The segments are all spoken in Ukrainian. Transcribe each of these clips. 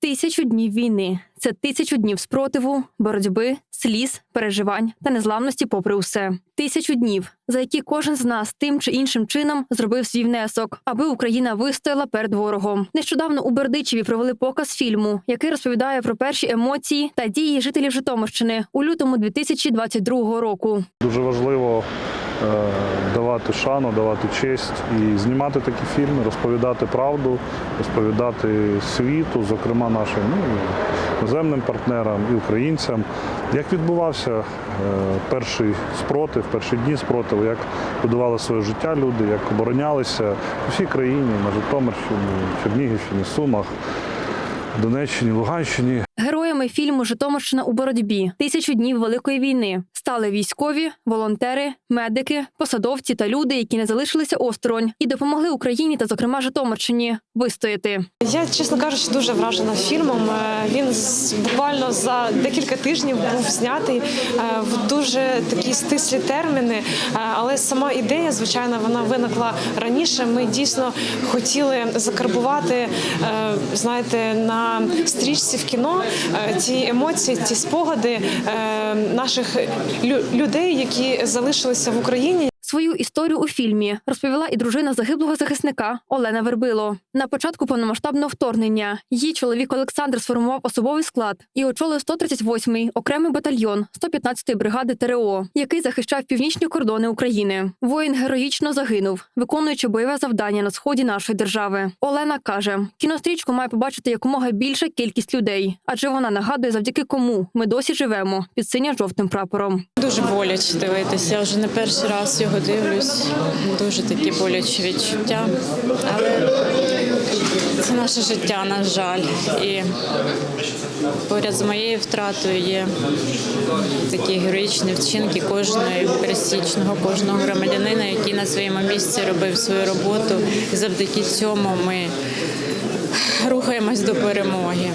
Тисячу днів війни це тисячу днів спротиву, боротьби, сліз, переживань та незламності попри усе. Тисячу днів, за які кожен з нас тим чи іншим чином зробив свій внесок, аби Україна вистояла перед ворогом. Нещодавно у Бердичеві провели показ фільму, який розповідає про перші емоції та дії жителів Житомирщини у лютому 2022 року. Дуже важливо давати шану, давати честь і знімати такі фільми, розповідати правду, розповідати світу, зокрема нашим ну, іноземним партнерам і українцям, як відбувався е, перший спротив, перші дні спротиву, як будували своє життя люди, як оборонялися у всій країні, на Житомирщині, Чернігівщині, Сумах, Донеччині, Луганщині. Героями фільму Житомирщина у боротьбі тисячу днів великої війни стали військові, волонтери, медики, посадовці та люди, які не залишилися осторонь і допомогли Україні та, зокрема, Житомирщині вистояти. Я, чесно кажучи, дуже вражена фільмом. Е, Він буквально за декілька тижнів був знятий е, в дуже такі стислі терміни. Е, Але сама ідея, звичайно, вона виникла раніше. Ми дійсно хотіли закарбувати, знаєте, на стрічці в кіно ті емоції, ті спогади е, наших лю- людей, які залишилися в Україні. Свою історію у фільмі розповіла і дружина загиблого захисника Олена Вербило. На початку повномасштабного вторгнення її чоловік Олександр сформував особовий склад і очолив 138-й окремий батальйон 115-ї бригади ТРО, який захищав північні кордони України. Воїн героїчно загинув, виконуючи бойове завдання на сході нашої держави. Олена каже: кінострічку має побачити якомога більша кількість людей, адже вона нагадує, завдяки кому ми досі живемо під синьо-жовтим прапором. Дуже боляче дивитися. Я вже не перший раз його дивлюсь. Дуже такі болячі відчуття. Але це наше життя, на жаль. І поряд з моєю втратою є такі героїчні вчинки кожної пересічного, кожного громадянина, який на своєму місці робив свою роботу. І завдяки цьому ми рухаємось до перемоги.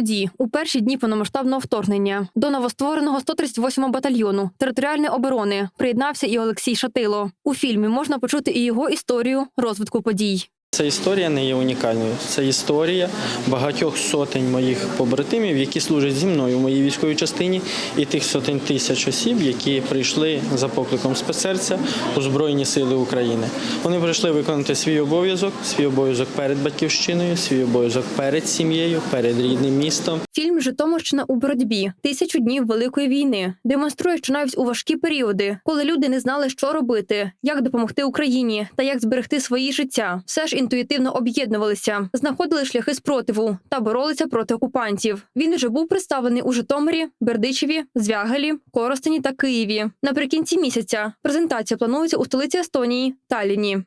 Тоді, у перші дні повномасштабного вторгнення, до новоствореного 138-го батальйону територіальної оборони приєднався і Олексій Шатило. У фільмі можна почути і його історію розвитку подій. Ця історія не є унікальною. Це історія багатьох сотень моїх побратимів, які служать зі мною в моїй військовій частині, і тих сотень тисяч осіб, які прийшли за покликом спецсерця у Збройні Сили України. Вони прийшли виконати свій обов'язок, свій обов'язок перед батьківщиною, свій обов'язок перед сім'єю, перед рідним містом. Фільм Житомирщина у боротьбі тисячу днів великої війни демонструє, що навіть у важкі періоди, коли люди не знали, що робити, як допомогти Україні та як зберегти свої життя, все ж інтуїтивно об'єднувалися, знаходили шляхи спротиву та боролися проти окупантів. Він вже був представлений у Житомирі, Бердичеві, Звягелі, Коростені та Києві. Наприкінці місяця презентація планується у столиці Естонії Талліні.